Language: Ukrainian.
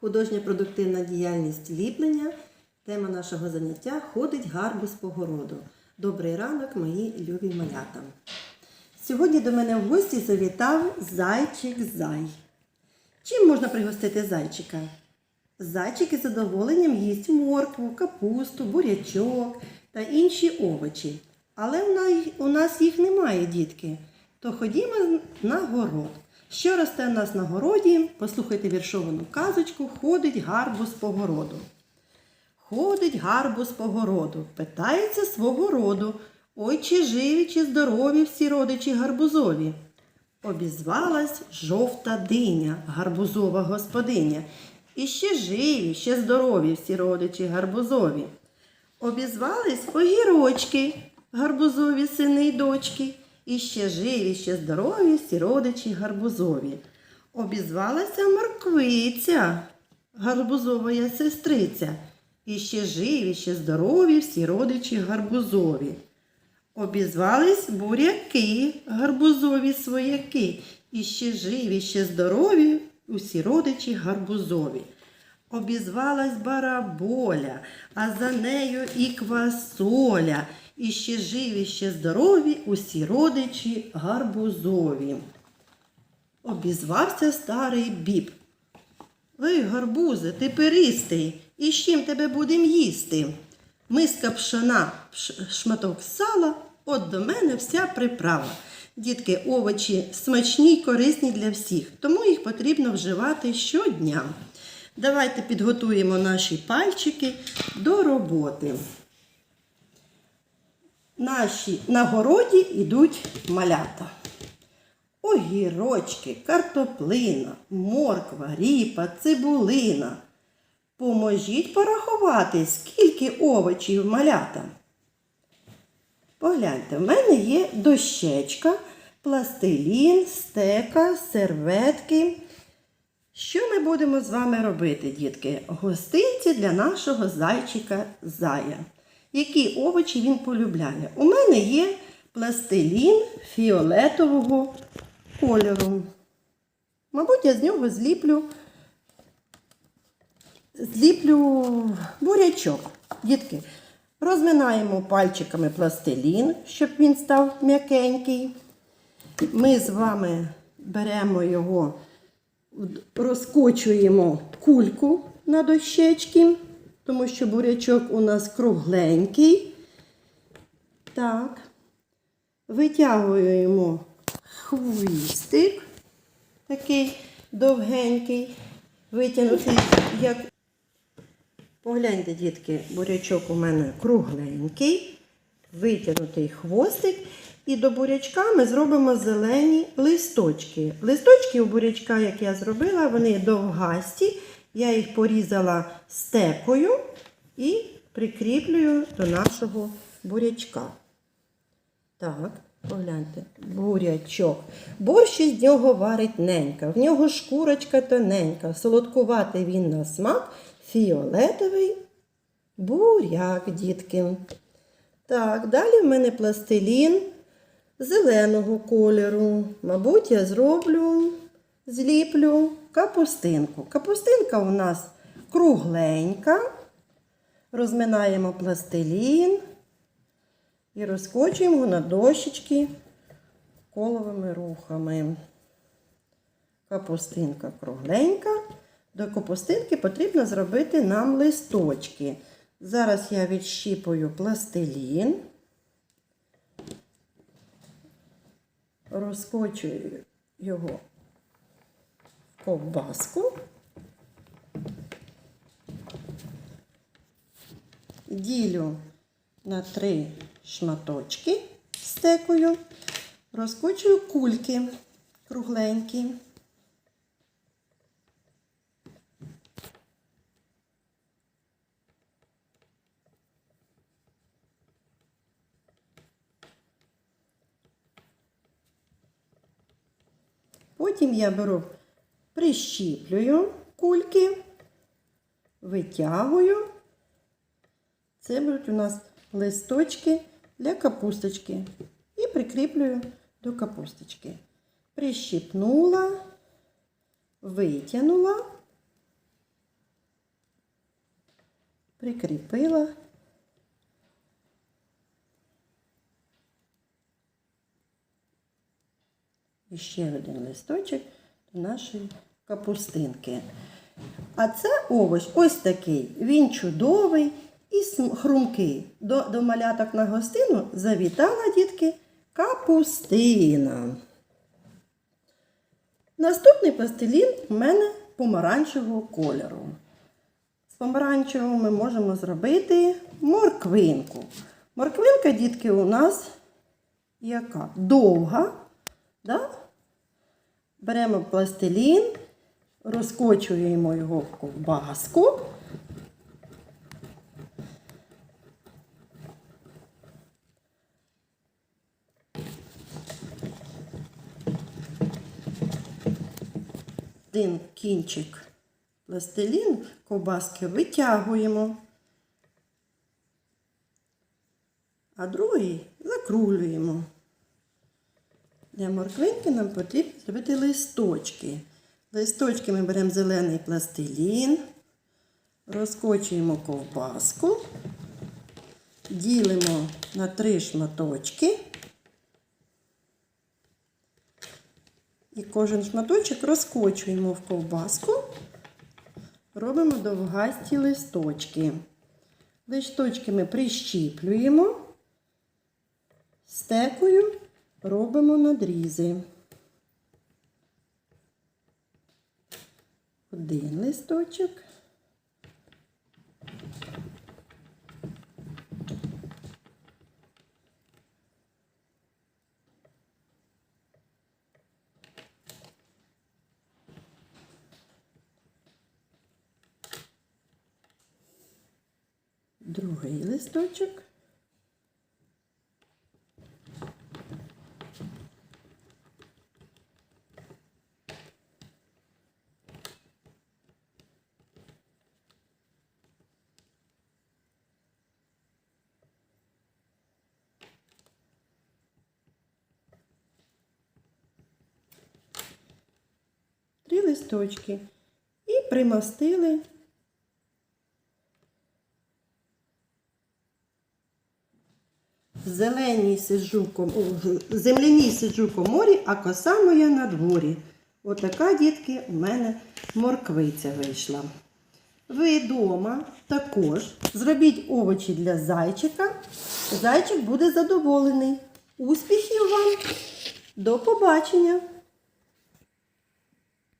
Художня продуктивна діяльність ліплення. Тема нашого заняття ходить гарбуз по городу. Добрий ранок, мої любі малята. Сьогодні до мене в гості завітав зайчик зай. Чим можна пригостити зайчика? Зайчик із задоволенням їсть моркву, капусту, бурячок та інші овочі. Але у нас, їх немає, дітки. То ходімо на город. Що росте у нас на городі? Послухайте віршовану казочку Ходить гарбуз по городу. Ходить гарбуз по городу, питається свого роду. Ой, чи живі, чи здорові всі родичі гарбузові. Обізвалась жовта диня, гарбузова господиня. І ще живі, ще здорові всі родичі гарбузові. Обізвались огірочки, гарбузові сини й дочки. І ще живі, ще здорові всі родичі гарбузові. Обізвалася морквиця, гарбузова сестриця. І ще живі, ще здорові всі родичі гарбузові. Обізвались буряки, гарбузові свояки, і ще живі, ще здорові усі родичі гарбузові. Обізвалась бараболя, а за нею і квасоля, і ще живі, ще здорові усі родичі гарбузові. Обізвався старий біб. Ви, гарбузе, ти перистий, і з чим тебе будем їсти? Миска пшона, пш- шматок сала, от до мене вся приправа. Дітки, овочі смачні й корисні для всіх, тому їх потрібно вживати щодня. Давайте підготуємо наші пальчики до роботи. Наші на городі йдуть малята. Огірочки, картоплина, морква, ріпа, цибулина. Поможіть порахувати, скільки овочів малята. Погляньте, в мене є дощечка, пластилін, стека, серветки. Що ми будемо з вами робити, дітки? Гостинці для нашого зайчика зая. Які овочі він полюбляє? У мене є пластилін фіолетового кольору. Мабуть, я з нього зліплю, зліплю бурячок. Дітки, розминаємо пальчиками пластилін, щоб він став м'якенький. Ми з вами беремо його, розкочуємо кульку на дощечки, тому що бурячок у нас кругленький. Так. Витягуємо хвістик, такий довгенький, витягнутий, як. Погляньте, дітки, бурячок у мене кругленький, витягнутий хвостик. І до бурячка ми зробимо зелені листочки. Листочки у бурячка, як я зробила, вони довгасті. Я їх порізала стекою і прикріплюю до нашого бурячка. Так, погляньте, бурячок. Борщ із нього варить ненька, в нього шкурочка тоненька, солодкуватий він на смак, фіолетовий буряк, дітки. Так, далі в мене пластилін зеленого кольору. Мабуть, я зроблю, зліплю капустинку. Капустинка у нас кругленька. Розминаємо пластилін і розкочуємо на дощечки коловими рухами. Капустинка кругленька. До капустинки потрібно зробити нам листочки. Зараз я відщіпую пластилін, розкочую його ковбаску. Ділю на три шматочки стекою, розкочую кульки кругленькі. Потім я беру, прищіплюю кульки, витягую. Це будуть у нас листочки для капусточки. І прикріплюю до капусточки. Прищіпнула, витягнула прикріпила. Ще один листочок до нашої капустинки. А це овоч ось такий. Він чудовий і хрумкий. До, до маляток на гостину завітала, дітки, капустина. Наступний пластилін у мене помаранчевого кольору. З помаранчевого ми можемо зробити морквинку. Морквинка, дітки, у нас яка? Довга. Да? Беремо пластилін, розкочуємо його в ковбаску. Один кінчик пластилін ковбаски витягуємо, а другий закруглюємо. Для морквинки нам потрібно зробити листочки. Листочки ми беремо зелений пластилін, розкочуємо ковбаску, ділимо на три шматочки. І кожен шматочок розкочуємо в ковбаску, робимо довгасті листочки. Листочки ми прищіплюємо, стекою робимо надрізи. Один листочок. Другий листочок. Три листочки. І примастили Зеленій сиджу в ком... о, земляній сиджу коморі, а коса моя на дворі. Отака, дітки, у мене морквиця вийшла. Ви вдома також зробіть овочі для зайчика. Зайчик буде задоволений. Успіхів вам! До побачення!